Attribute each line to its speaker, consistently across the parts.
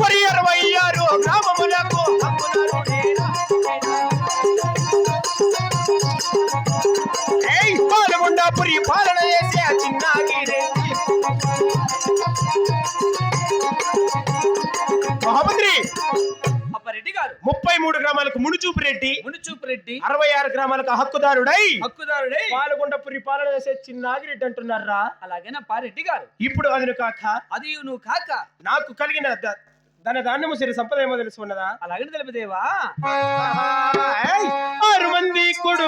Speaker 1: మరి అరవై ఆరు గ్రామములకు హక్కుదారుడేనా? ఏయ్ పాలగుండాపురి పాలన చేసే ఆ చిన్నాగిరే మహామంత్రి
Speaker 2: అప్పారెడ్డి గారు
Speaker 1: ముప్పై గ్రామాలకు మునుచూపు రెడ్డి.
Speaker 2: మునుచూపు రెడ్డి.
Speaker 1: అరవై ఆరు గ్రామాలకు హక్కుదారుడై.
Speaker 2: హక్కుదారుడే.
Speaker 1: పాలగుండపురి పాలన చేసే చిన్నాగిరెడ్డి అంటున్నారా?
Speaker 2: అలాగేనా పారెడ్డి గారు?
Speaker 1: ఇప్పుడు అదును కాక.
Speaker 2: అది నువ్వు కాక.
Speaker 1: నాకు కలిగిన ద- ధన ధాన్యము సిరి సంపద ఏమో తెలుసుకున్నదా?
Speaker 2: అలాగని తెలిపదేవా!
Speaker 1: ఆరు మంది కొడు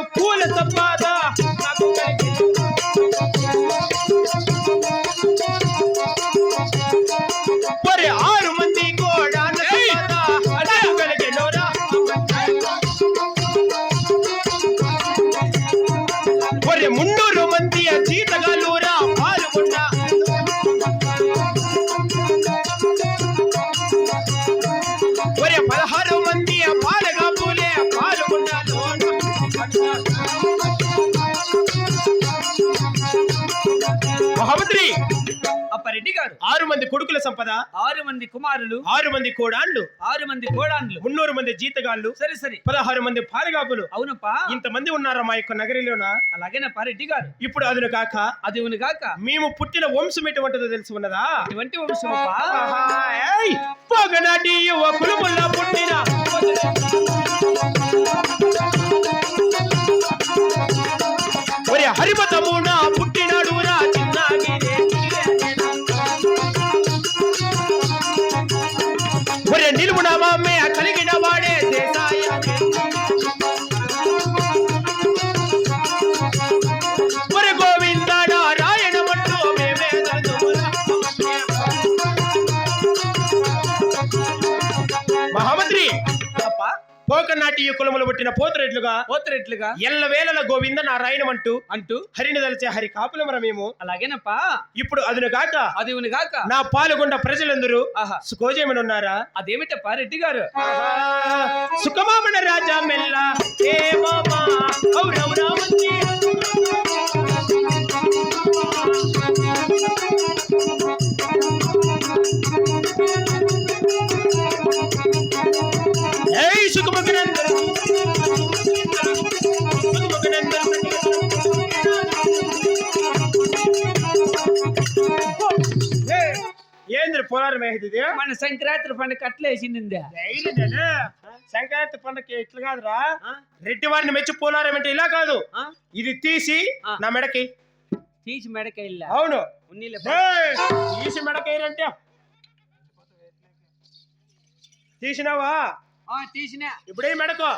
Speaker 1: ఆరు మంది కొడుకుల సంపద.
Speaker 2: ఆరు మంది కుమారులు.
Speaker 1: ఆరు మంది కోడాండ్లు
Speaker 2: ఆరు మంది కోడాన్లు.
Speaker 1: మున్నూరు మంది జీతగాళ్ళు.
Speaker 2: సరే సరే.
Speaker 1: పదహారు మంది పాలగాపులు.
Speaker 2: అవునప్పా.
Speaker 1: ఇంతమంది ఉన్నారా మా యొక్క నగరిలోన?
Speaker 2: అలాగేనా పారెడ్డి గారు?
Speaker 1: ఇప్పుడు అదును కాక
Speaker 2: అది ఉను కాక
Speaker 1: మేము పుట్టిన వంశం ఎటువంటిదో తెలిసి ఉన్నదా? ఆహా, ఏయ్! పొగనాటి యువకులు పుట్టిన. పోకనాటి కులములు పుట్టిన పోతురెడ్లుగా
Speaker 2: పోతురెట్లుగా
Speaker 1: ఎల్లవేళల గోవింద నారాయణమంటూ
Speaker 2: అంటూ
Speaker 1: హరిని దలిచే హరి కాపులమర మేము.
Speaker 2: అలాగేనప్పా.
Speaker 1: ఇప్పుడు అదును కాక
Speaker 2: అది కాక
Speaker 1: నా పాల్గొండ ప్రజలందరూ
Speaker 2: ఆహా.
Speaker 1: సుఖోజయమని ఉన్నారా
Speaker 2: అదేమిటప్పా రెడ్డి గారు?
Speaker 1: సుఖమామణ రాజా మెల్ల. ఏ మామా ఏంద్ర పోలారం వేసేది
Speaker 2: మన సంక్రాంతి పండుగ
Speaker 1: నేను సంక్రాంతి పండగకి ఇట్లా కాదురా. రెడ్డి వారిని మెచ్చి పోలారం అంటే ఇలా కాదు. ఇది తీసి. నా మెడకి.
Speaker 2: తీసి మెడకెళ్ళ
Speaker 1: అవును. తీసి మెడకేరంటే తీసినావా?
Speaker 2: తీసినా.
Speaker 1: ఇప్పుడే మెడకో?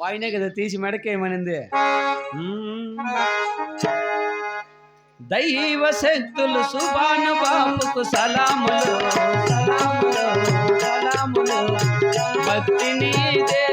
Speaker 2: వాయినే కదా తీసి మెడకేయమనింది. దైవ శక్తులు సుభాను బాపుకు సలాములు సలాములు సలాములు. భక్తి నీదే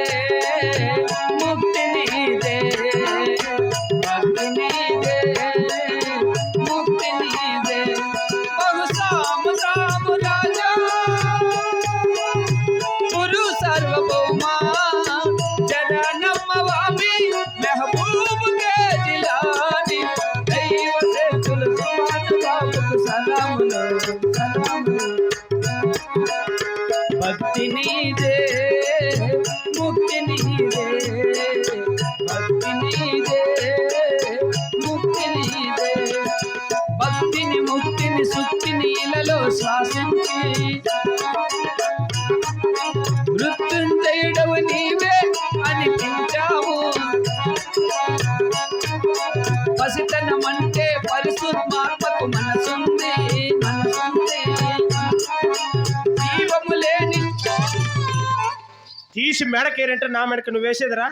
Speaker 1: తీసి మెడకేరంటే నా మెడకు నువ్వు వేసేదిరా?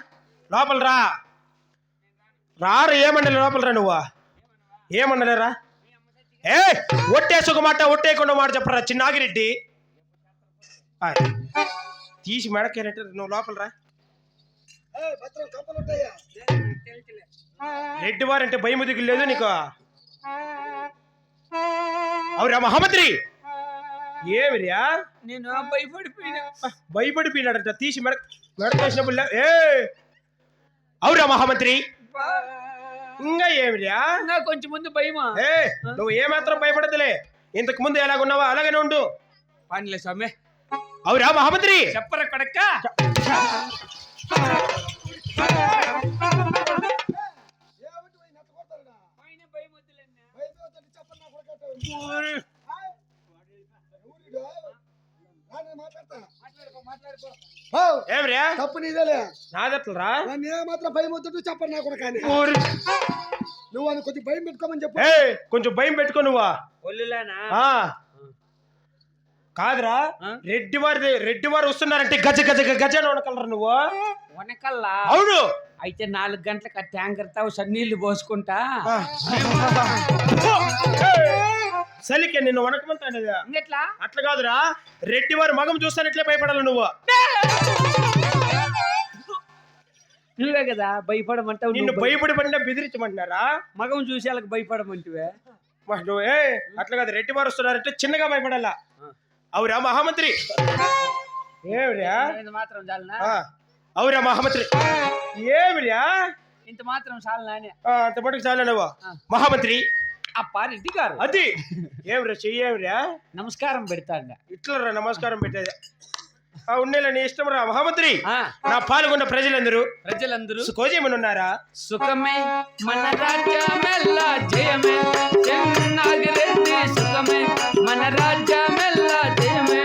Speaker 1: లోపల రా రారు ఏమండలే లోపల రా నువ్వు? ఏమండలేరా ఏ ఒట్టే సుఖమాట ఒట్టేయకుండా మాట చెప్పరా చిన్నాగిరెడ్డి. తీసి మెడకేరంటే నువ్వు లోపల రా రెడ్డి వారంటే భయం దిగులు లేదు నీకు? అవురా మహామంత్రి! ఏమిరా?
Speaker 2: నేను భయపడిపోయినా.
Speaker 1: భయపడిపోయినాడట. తీసి మెడ మెడకేసినప్పుడు లే- ఏ! అవురా మహామంత్రి. ఇంకా ఏమిరా?
Speaker 2: ఇంకా కొంచెం ముందు భయమా?
Speaker 1: ఏ నువ్వు ఏమాత్రం భయపడదులే. ఇంతకు ముందు ఎలాగున్నావో అలాగనే ఉండు.
Speaker 2: పనిలే స్వామి.
Speaker 1: అవురా మహామంత్రి.
Speaker 2: చెప్పరా కొడక్క? భయం.
Speaker 1: ఏమిరా?
Speaker 3: తప్పు నీదేలే.
Speaker 1: నాదట్లరా?
Speaker 3: నన్ను ఏమాత్రం భయం వద్దు చెప్పను నా కూడా కానీ. నువ్వు అని కొంచెం భయం పెట్టుకోమని చెప్పు.
Speaker 1: ఏ కొంచెం భయం పెట్టుకో నువ్వా.
Speaker 2: ఒళ్ళులేనా?
Speaker 1: ఆ. కాదురా? రెడ్డి వారి రెడ్డి వారు వస్తున్నారంటే గజ గజ గజ గజ అని వనకలరా నువ్వు?
Speaker 2: వనకల్లా?
Speaker 1: అవును.
Speaker 2: అయితే నాలుగు గంటలకు ఆ ట్యాంకర్ తావు సన్నీళ్ళు పోసుకుంటా.
Speaker 1: సలికే నిన్ను వనకమంటానేదా
Speaker 2: ఇంకెట్లా?
Speaker 1: అట్లా కాదురా. రెడ్డి వారి మగం చూస్తానట్లే భయపడాలి నువ్వు.
Speaker 2: నువ్వే కదా భయపడమంటావు
Speaker 1: నిన్ను భయపడి పడినా బెదిరించమంటున్నారా?
Speaker 2: మగం చూసి వాళ్ళకి భయపడమంటివే?
Speaker 1: నువ్వు ఏ అట్లా కాదు రెడ్డి వారు వస్తున్నారంటే చిన్నగా భయపడాలా. అవురా మహామంత్రి. ఏమిరా?
Speaker 2: మాత్రం చాలనా?
Speaker 1: ఆ. అవురా మహామంత్రి. ఏమిరా?
Speaker 2: ఇంత మాత్రం చాలనా అని
Speaker 1: ఆ, అంత మటుకు చాలా నువ్వు
Speaker 2: ఆ.
Speaker 1: మహామంత్రి.
Speaker 2: అప్ప రెడ్డి గారు.
Speaker 1: అది. ఏమిరా చెయ్యేమిరా?
Speaker 2: నమస్కారం పెడతాండ.
Speaker 1: ఇట్లా రా నమస్కారం పెట్టేది. ఆ ఉండేలా నీ ఇష్టం రా మహామంత్రి.
Speaker 2: ఆ,
Speaker 1: నా పాల్గొన్న ప్రజలందరూ.
Speaker 2: ప్రజలందరూ.
Speaker 1: కోజేమని ఉన్నారా
Speaker 2: సుఖమే మన రాజ్యమెల్ల జయమే. చెన్నాగిరెడ్డి సుఖమే మన రాజ్యమెల్ల జయమే.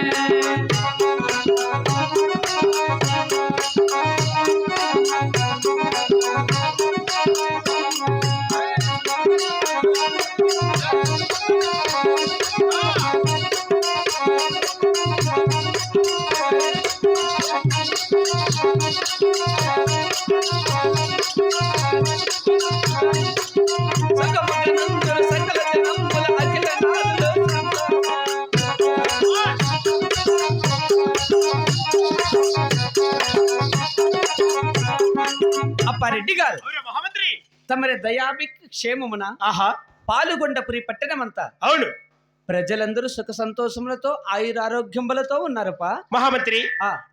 Speaker 2: అప్పారెడ్డి గారు తమరి దయాభిక్ క్షేమమున
Speaker 1: ఆహా.
Speaker 2: పాలుగొండపురి పట్టణమంతా
Speaker 1: అవును.
Speaker 2: ప్రజలందరూ సుఖ సంతోషములతో ఆయురారోగ్యములతో ఉన్నారపా
Speaker 1: మహామంత్రి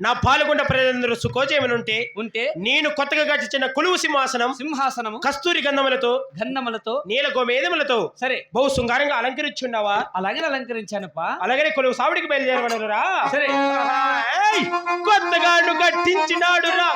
Speaker 1: నా పాల్గొన్న ప్రజలందరూ సుకోజేమని ఉంటే
Speaker 2: ఉంటే
Speaker 1: నేను కొత్తగా కట్టించిన కొలువు సింహాసనం
Speaker 2: సింహాసనము
Speaker 1: కస్తూరి గంధములతో
Speaker 2: గంధములతో
Speaker 1: నీల గోమేదములతో
Speaker 2: సరే.
Speaker 1: బహు శృంగారంగా అలంకరించున్నావా?
Speaker 2: అలాగే అలంకరించానప్పా.
Speaker 1: అలాగనే కొలువు సావుడికి బయలుదేరమనరా
Speaker 2: సరే!
Speaker 1: కొత్తగా నువ్వు కట్టించినాడు రా.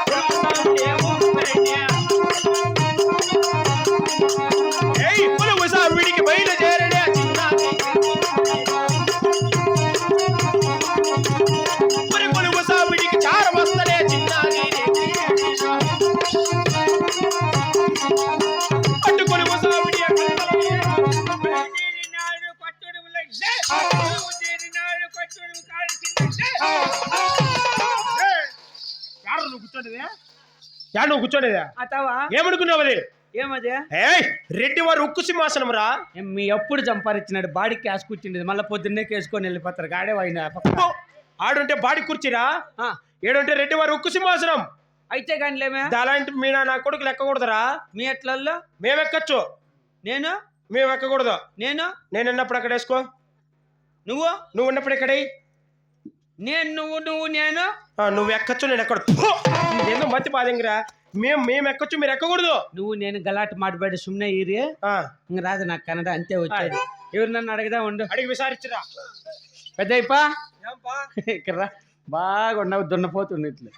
Speaker 1: నువ్వు కూర్చోండిదే యారు నువ్వు కూర్చోండిదే
Speaker 2: అతవా
Speaker 1: ఏమనుకున్నావు అది
Speaker 2: ఏమదే?
Speaker 1: ఏయ్ రెడ్డి వారు ఉక్కు సింహాసనం రా.
Speaker 2: మీ ఎప్పుడు సంపాదించినాడు బాడీ క్యాష్ కూర్చుండేది. మళ్ళీ పొద్దున్నే కేసుకొని వెళ్ళిపోతారు. గాడే అయినా!
Speaker 1: ఆడుంటే బాడి కుర్చీరా ఏడుంటే రెడ్డి వారు ఉక్కు సింహాసనం.
Speaker 2: అయితే కానిలేమే
Speaker 1: అలాంటి మీ నా కొడుకు లెక్కకూడదురా.
Speaker 2: మీ ఎట్లల్లో?
Speaker 1: మేము ఎక్కచ్చు
Speaker 2: నేను?
Speaker 1: మేము ఎక్కకూడదు
Speaker 2: నేను?
Speaker 1: నేను ఉన్నప్పుడు అక్కడ వేసుకో?
Speaker 2: నువ్వు?
Speaker 1: నువ్వు ఉన్నప్పుడు ఇక్కడే
Speaker 2: నేను నువ్వు నువ్వు నేను.
Speaker 1: నువ్వు ఎక్కచ్చు నేను ఎక్కడ. ఏందో మతి బాధంగిరా మేము మేము ఎక్కచ్చు మీరు ఎక్కకూడదు.
Speaker 2: నువ్వు నేను గలాట్ మాట్లాడి సుమ్నే ఈరి
Speaker 1: ఆ,
Speaker 2: ఇంక రాదు నాకు కన్నడ అంతే వచ్చేది. ఎవరు నన్ను అడగదా ఉండు.
Speaker 1: అడిగి విసారించరా
Speaker 2: పెద్ద ఇక్కడ రా. బాగా ఉండవు దున్నపోతుంది ఇట్లా.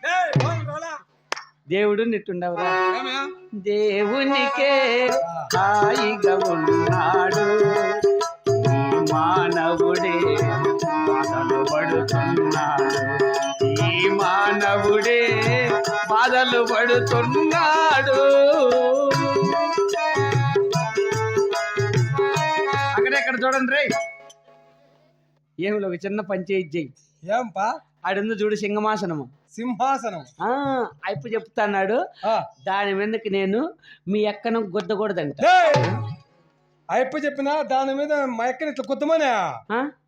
Speaker 2: దేవుడు నిట్టుండవురా. దేవునికే హాయిగా ఉన్నాడు. మానవుడే బాధలు పడుతున్నాడు. ఈ మానవుడే బాధలు పడుతున్నాడు. అక్కడెక్కడ చూడండి రే. ఏమిలో ఒక చిన్న పంచాయతీ చెయ్యి.
Speaker 3: ఏంపా?
Speaker 2: ఆడుంది చూడు సింహమాసనము
Speaker 3: సింహాసనం.
Speaker 2: ఆ అయిపు చెప్తాన్నాడు. దాని మీదకి నేను మీ ఎక్కను గుద్దకూడదంట!
Speaker 3: అయ్యప్ప చెప్పిన దాని మీద మా ఎక్కని ఇట్లా కుద్దమనే?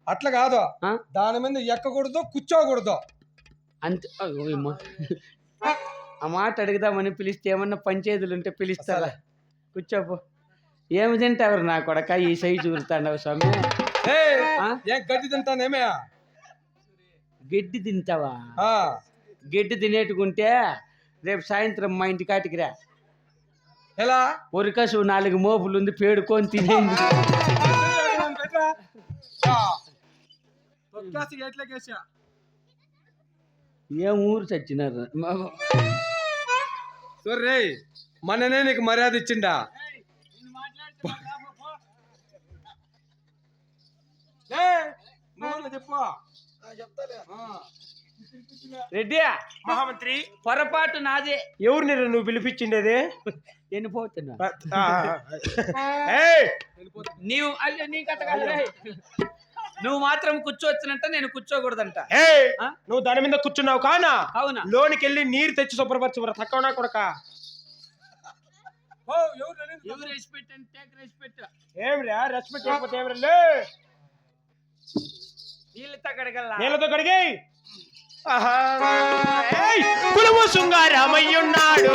Speaker 3: అట్లా కాదు? దాని మీద ఎక్కకూడదు కూర్చోకూడదు.
Speaker 2: అంతే. ఆ మాట అడుగుదామని పిలిస్తే ఏమన్నా పంచాయతీలు ఉంటే పిలుస్తారా? కూర్చోపో ఏమి తింటావు నా కొడక? ఈ సైజు చూరుతాండవు స్వామి?
Speaker 3: ఏం గడ్డి తింటానేమే
Speaker 2: గడ్డి తింటావా?
Speaker 3: ఆ,
Speaker 2: గడ్డి తినేట్టుకుంటే రేపు సాయంత్రం మా ఇంటి కాటికి రా.
Speaker 3: ఎలా?
Speaker 2: ఉరికసు నాలుగు మోపులు ఉంది పేడుకొని
Speaker 3: ఎట్లకేసా
Speaker 2: ఏం ఊరు చచ్చినారు?
Speaker 3: సరే మననే నీకు మర్యాద ఇచ్చిండా? ఏయ్, నువ్వు చెప్పు
Speaker 2: రెడ్డి
Speaker 1: మహామంత్రి.
Speaker 2: పొరపాటు నాదే.
Speaker 1: ఎవరిని రా నువ్వు పిలిపించిండేది?
Speaker 2: నేను పోతున్నా.
Speaker 1: ఆ, ఆ, ఏయ్,
Speaker 2: నీవు అయ్యో నీ కథ. నువ్వు మాత్రం కూర్చోవచ్చునంట నేను కూర్చోకూడదంట?
Speaker 1: నువ్వు దాని మీద కూర్చున్నావు కానా?
Speaker 2: అవునా?
Speaker 1: లోనికి వెళ్ళి నీరు తెచ్చి శుభ్రపరచు తక్కువ నా కొడక.
Speaker 3: ఓ, ఎవరు నన్ను-
Speaker 2: ఎవరు రెస్పెక్ట్ అంటే టేక్ రెస్పెక్ట్
Speaker 1: ఏమిరా రెస్పెక్ట్ చేయకపోతే ఏమిరా లే!
Speaker 2: నీళ్ళతో
Speaker 1: నీళ్ళతో కడిగి కులము శృంగారమయ్యున్నాడు.